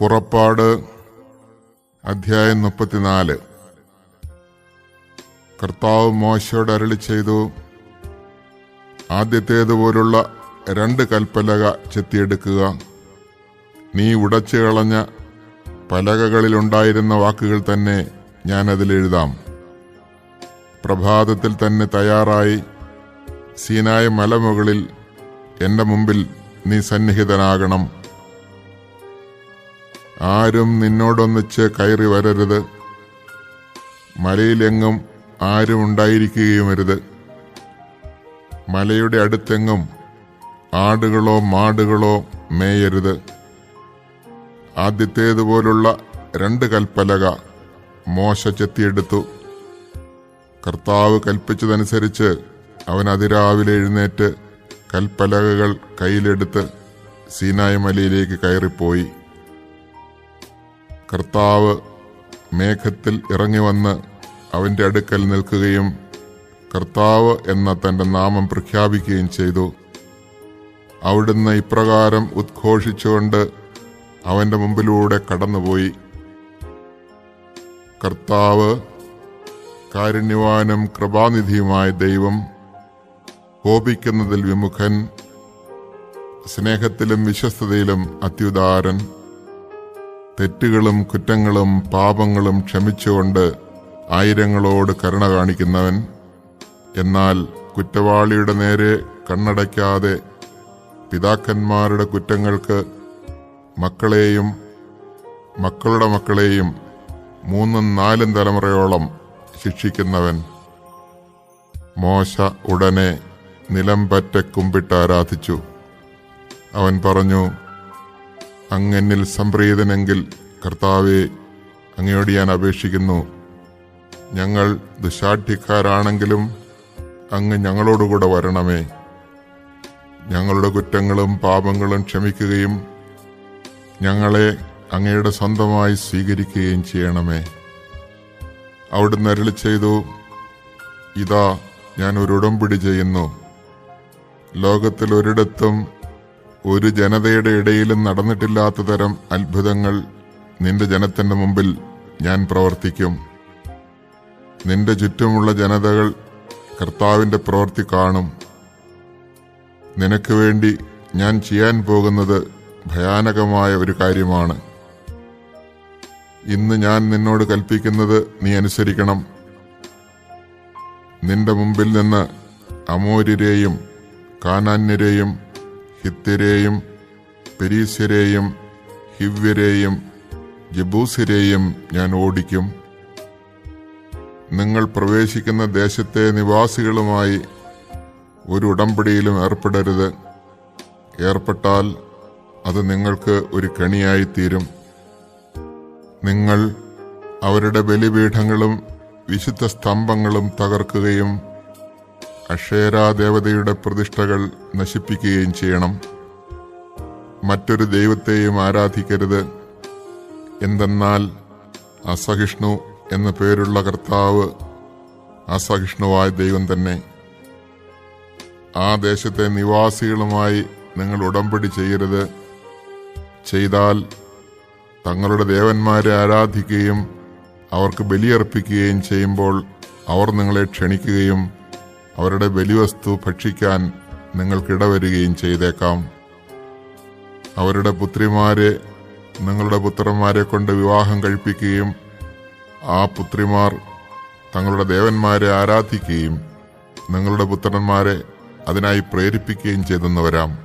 പുറപ്പാട് അധ്യായം മുപ്പത്തിനാല്. കർത്താവ് മോശയോട് അരളി ചെയ്തു ആദ്യത്തേതുപോലുള്ള രണ്ട് കൽപ്പലക ചെത്തിയെടുക്കുക. നീ ഉടച്ചു കളഞ്ഞ പലകകളിലുണ്ടായിരുന്ന വാക്കുകൾ തന്നെ ഞാൻ അതിലെഴുതാം പ്രഭാതത്തിൽ തന്നെ തയ്യാറായി സീനായ മലമുകളിൽ എന്റെ മുമ്പിൽ നീ സന്നിഹിതനാകണം. ആരും നിന്നോടൊന്നിച്ച് കയറി വരരുത്. മലയിലെങ്ങും ആരും ഉണ്ടായിരിക്കുകയുമരുത് മലയുടെ അടുത്തെങ്ങും ആടുകളോ മാടുകളോ മേയരുത്. ആദ്യത്തേതുപോലുള്ള രണ്ട് കൽപ്പലക മോശ ചെത്തിയെടുത്തു. കർത്താവ് കൽപ്പിച്ചതനുസരിച്ച് അവൻ അതിരാവിലെ എഴുന്നേറ്റ് കൽപ്പലകകൾ കയ്യിലെടുത്ത് സീനായ മലയിലേക്ക് കയറിപ്പോയി. കർത്താവ് മേഘത്തിൽ ഇറങ്ങി വന്ന് അവന്റെ അടുക്കൽ നിൽക്കുകയും കർത്താവ് എന്ന തന്റെ നാമം പ്രഖ്യാപിക്കുകയും ചെയ്തു. അവിടുന്ന് ഇപ്രകാരം ഉദ്ഘോഷിച്ചുകൊണ്ട് അവന്റെ മുമ്പിലൂടെ കടന്നുപോയി. കർത്താവ് കാരുണ്യവാനും കൃപാനിധിയുമായ ദൈവം കോപിക്കുന്നതിൽ വിമുഖൻ സ്നേഹത്തിലും വിശ്വസ്തതയിലും അത്യുദാരൻ. തെറ്റുകളും കുറ്റങ്ങളും പാപങ്ങളും ക്ഷമിച്ചുകൊണ്ട് ആയിരങ്ങളോട് കരുണ കാണിക്കുന്നവൻ. എന്നാൽ കുറ്റവാളിയുടെ നേരെ കണ്ണടയ്ക്കാതെ പിതാക്കന്മാരുടെ കുറ്റങ്ങൾക്ക് മക്കളെയും മക്കളുടെ മക്കളെയും മൂന്നും നാലും തലമുറയോളം ശിക്ഷിക്കുന്നവൻ. മോശ ഉടനെ നിലം പറ്റ കുമ്പിട്ട് ആരാധിച്ചു. അവൻ പറഞ്ഞു അങ്ങനിൽ സംപ്രീതനെങ്കിൽ കർത്താവെ അങ്ങയോട് ഞാൻ അപേക്ഷിക്കുന്നു. ഞങ്ങൾ ദുശാഠ്യക്കാരാണെങ്കിലും അങ്ങ് ഞങ്ങളോടുകൂടെ വരണമേ. ഞങ്ങളുടെ കുറ്റങ്ങളും പാപങ്ങളും ക്ഷമിക്കുകയും ഞങ്ങളെ അങ്ങയുടെ സ്വന്തമായി സ്വീകരിക്കുകയും ചെയ്യണമേ. അവിടുന്ന് അരളി ചെയ്തു ഇതാ ഞാൻ ഒരു ഉടമ്പടി ചെയ്യുന്നു. ലോകത്തിൽ ഒരിടത്തും ഒരു ജനതയുടെ ഇടയിലും നടന്നിട്ടില്ലാത്ത തരം അത്ഭുതങ്ങൾ നിന്റെ ജനത്തിന്റെ മുമ്പിൽ ഞാൻ പ്രവർത്തിക്കും. നിന്റെ ചുറ്റുമുള്ള ജനതകൾ കർത്താവിന്റെ പ്രവൃത്തി കാണും. നിനക്ക് വേണ്ടി ഞാൻ ചെയ്യാൻ പോകുന്നത് ഭയാനകമായ ഒരു കാര്യമാണ്. ഇന്ന് ഞാൻ നിന്നോട് കൽപ്പിക്കുന്നത് നീ അനുസരിക്കണം. നിന്റെ മുമ്പിൽ നിന്ന് അമോര്യരെയും കാനാന്യരെയും ഹിത്യരെയും പെരീസ്യരെയും ഹിവ്യരെയും ജബൂസിരെയും ഞാൻ ഓടിക്കും. നിങ്ങൾ പ്രവേശിക്കുന്ന ദേശത്തെ നിവാസികളുമായി ഒരു ഉടമ്പടിയിലും ഏർപ്പെടരുത്. ഏർപ്പെട്ടാൽ അത് നിങ്ങൾക്ക് ഒരു കണിയായിത്തീരും. തീരും നിങ്ങൾ അവരുടെ ബലിപീഠങ്ങളും വിശുദ്ധ സ്തംഭങ്ങളും തകർക്കുകയും അക്ഷേരാ ദേവതയുടെ പ്രതിഷ്ഠകൾ നശിപ്പിക്കുകയും ചെയ്യണം. മറ്റൊരു ദൈവത്തെയും ആരാധിക്കരുത്. എന്തെന്നാൽ അസഹിഷ്ണു എന്ന പേരുള്ള കർത്താവ് അസഹിഷ്ണുവായ ദൈവം തന്നെ. ആ ദേശത്തെ നിവാസികളുമായി നിങ്ങൾ ഉടമ്പടി ചെയ്യരുത്. ചെയ്താൽ തങ്ങളുടെ ദേവന്മാരെ ആരാധിക്കുകയും അവർക്ക് ബലിയർപ്പിക്കുകയും ചെയ്യുമ്പോൾ അവർ നിങ്ങളെ ക്ഷണിക്കുകയും അവരുടെ ബലിവസ്തു ഭക്ഷിക്കാൻ നിങ്ങൾക്കിടവരികയും ചെയ്തേക്കാം. അവരുടെ പുത്രിമാരെ നിങ്ങളുടെ പുത്രന്മാരെ കൊണ്ട് വിവാഹം കഴിപ്പിക്കുകയും ആ പുത്രിമാർ തങ്ങളുടെ ദേവന്മാരെ ആരാധിക്കുകയും നിങ്ങളുടെ പുത്രന്മാരെ അതിനായി പ്രേരിപ്പിക്കുകയും ചെയ്തെന്ന് വരാം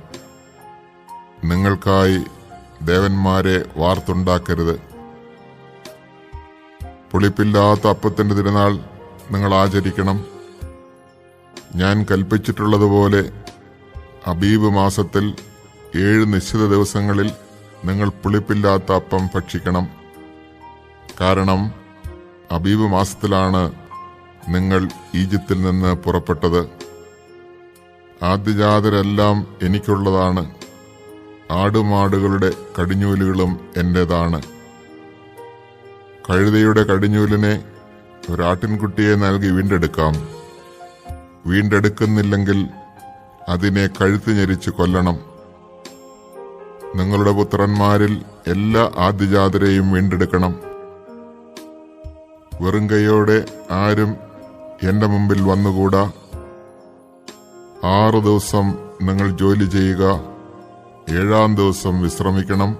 നിങ്ങൾക്കായി ദേവന്മാരെ വാർത്തുണ്ടാക്കരുത്. പുളിപ്പില്ലാത്ത അപ്പത്തിന്റെ തിരുനാൾ നിങ്ങൾ ആചരിക്കണം. ഞാൻ കൽപ്പിച്ചിട്ടുള്ളതുപോലെ അബീബ് മാസത്തിൽ ഏഴ് നിശ്ചിത ദിവസങ്ങളിൽ നിങ്ങൾ പുളിപ്പില്ലാത്ത അപ്പം ഭക്ഷിക്കണം. കാരണം അബീബ് മാസത്തിലാണ് നിങ്ങൾ ഈജിപ്തിൽ നിന്ന് പുറപ്പെട്ടത്. ആദ്യജാതരെല്ലാം എനിക്കുള്ളതാണ്. ആടുമാടുകളുടെ കടിഞ്ഞൂലുകളും എന്റേതാണ് കഴുതയുടെ കടിഞ്ഞൂലിനെ ഒരാട്ടിൻകുട്ടിയെ നൽകി വീണ്ടെടുക്കാം. വീണ്ടെടുക്കുന്നില്ലെങ്കിൽ അതിനെ കഴുത്ത് ഞെരിച്ച് കൊല്ലണം. നിങ്ങളുടെ പുത്രന്മാരിൽ എല്ലാ ആദ്യജാതരെയും വീണ്ടെടുക്കണം. വെറും കൈയോടെ ആരും എന്റെ മുമ്പിൽ വന്നുകൂടാ. ആറു ദിവസം നിങ്ങൾ ജോലി ചെയ്യുക. ഏഴാം ദിവസം വിശ്രമിക്കണം.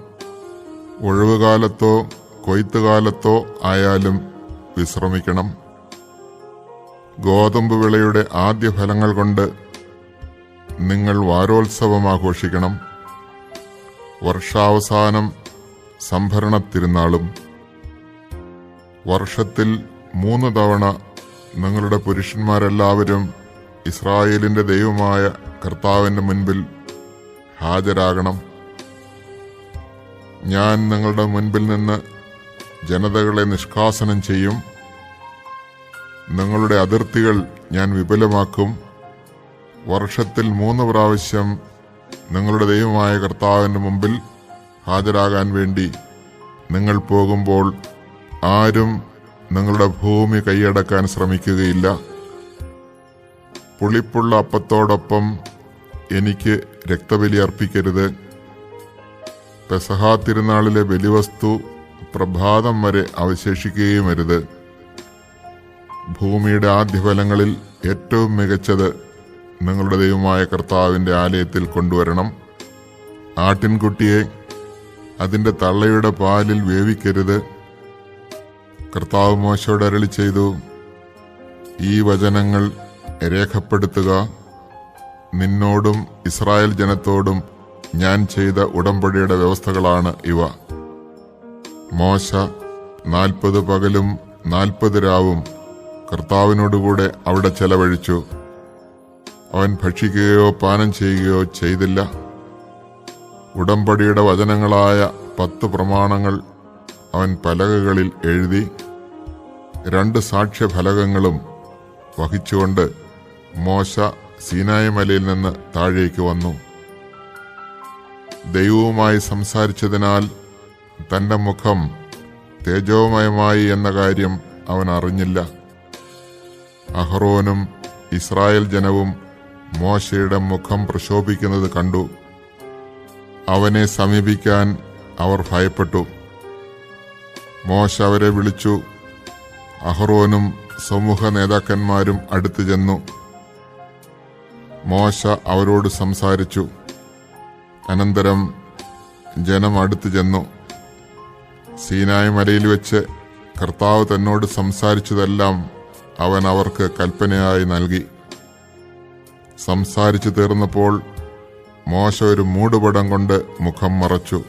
ഒഴിവുകാലത്തോ കൊയ്ത്തുകാലത്തോ ആയാലും വിശ്രമിക്കണം. ഗോതമ്പ് വിളയുടെ ആദ്യ ഫലങ്ങൾ കൊണ്ട് നിങ്ങൾ വാരോത്സവം ആഘോഷിക്കണം. വർഷാവസാനം സംഭരണ തിരുനാളും വർഷത്തിൽ മൂന്ന് തവണ നിങ്ങളുടെ പുരുഷന്മാരെല്ലാവരും ഇസ്രായേലിന്റെ ദൈവമായ കർത്താവിന്റെ മുൻപിൽ ഹാജരാകണം. ഞാൻ നിങ്ങളുടെ മുൻപിൽ നിന്ന് ജനതകളെ നിഷ്കാസനം ചെയ്യും. നിങ്ങളുടെ അതിർത്തികൾ ഞാൻ വിപുലമാക്കും. വർഷത്തിൽ മൂന്ന് പ്രാവശ്യം നിങ്ങളുടെ ദൈവമായ കർത്താവിന്റെ മുമ്പിൽ ഹാജരാകാൻ വേണ്ടി നിങ്ങൾ പോകുമ്പോൾ ആരും നിങ്ങളുടെ ഭൂമി കൈയടക്കാൻ ശ്രമിക്കുകയില്ല. പുളിപ്പുള്ള അപ്പത്തോടൊപ്പം എനിക്ക് രക്തബലി അർപ്പിക്കരുത്. പെസഹാ തിരുനാളിലെ ബലിവസ്തു പ്രഭാതം വരെ അവശേഷിക്കുകയും അരുത്. ഭൂമിയുടെ ആദ്യഫലങ്ങളിൽ ഏറ്റവും മികച്ചത് നിങ്ങളുടെ ദൈവമായ കർത്താവിന്റെ ആലയത്തിൽ കൊണ്ടുവരണം. ആട്ടിൻകുട്ടിയെ അതിന്റെ തള്ളയുടെ പാലിൽ വേവിക്കരുത്. കർത്താവ് മോശയോട് അരളി ചെയ്തു ഈ വചനങ്ങൾ രേഖപ്പെടുത്തുക. നിന്നോടും ഇസ്രായേൽ ജനത്തോടും ഞാൻ ചെയ്ത ഉടമ്പടിയുടെ വ്യവസ്ഥകളാണ് ഇവ. മോശ നാൽപ്പത് പകലും നാൽപ്പത് രാവും കർത്താവിനോടുകൂടെ അവിടെ ചെലവഴിച്ചു. അവൻ ഭക്ഷിക്കുകയോ പാനം ചെയ്യുകയോ ചെയ്തില്ല. ഉടമ്പടിയുടെ വചനങ്ങളായ പത്ത് പ്രമാണങ്ങൾ അവൻ പലകകളിൽ എഴുതി. രണ്ട് സാക്ഷ്യഫലകങ്ങളും വഹിച്ചുകൊണ്ട് മോശ സീനായ മലയിൽ നിന്ന് താഴേക്ക് വന്നു. ദൈവവുമായി സംസാരിച്ചതിനാൽ തന്റെ മുഖം തേജോമയമായി എന്ന കാര്യം അവൻ അറിഞ്ഞില്ല. അഹ്റോനും ഇസ്രായേൽ ജനവും മോശയുടെ മുഖം പ്രക്ഷോഭിക്കുന്നത് കണ്ടു. അവനെ സമീപിക്കാൻ അവർ ഭയപ്പെട്ടു. മോശ അവരെ വിളിച്ചു. അഹ്റോനും സമൂഹ നേതാക്കന്മാരും അടുത്തു ചെന്നു. മോശ അവരോട് സംസാരിച്ചു. അനന്തരം ജനം അടുത്തു ചെന്നു. സീനായ് മലയിൽ വെച്ച് കർത്താവ് തന്നോട് സംസാരിച്ചതെല്ലാം അവൻ അവർക്ക് കൽപ്പനയായി നൽകി. സംസാരിച്ചു തീർന്നപ്പോൾ മോശ ഒരു മൂടുപടം കൊണ്ട് മുഖം മറച്ചു.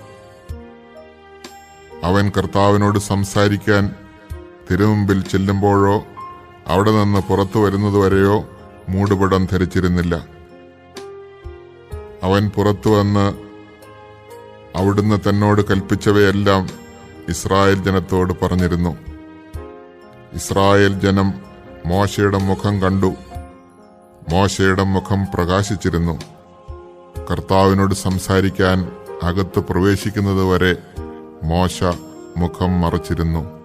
അവൻ കർത്താവിനോട് സംസാരിക്കാൻ തിരുമുമ്പിൽ ചെല്ലുമ്പോഴോ അവിടെ നിന്ന് പുറത്തു വരുന്നതുവരെയോ മൂടുപടം ധരിച്ചിരുന്നില്ല. അവൻ പുറത്തു വന്ന് അവിടുന്ന് തന്നോട് കൽപ്പിച്ചവയെല്ലാം ഇസ്രായേൽ ജനത്തോട് പറഞ്ഞിരുന്നു. ഇസ്രായേൽ ജനം മോശയുടെ മുഖം കണ്ടു. മോശയുടെ മുഖം പ്രകാശിച്ചിരുന്നു. കർത്താവിനോട് സംസാരിക്കാൻ അകത്ത് പ്രവേശിക്കുന്നതുവരെ മോശ മുഖം മറച്ചിരുന്നു.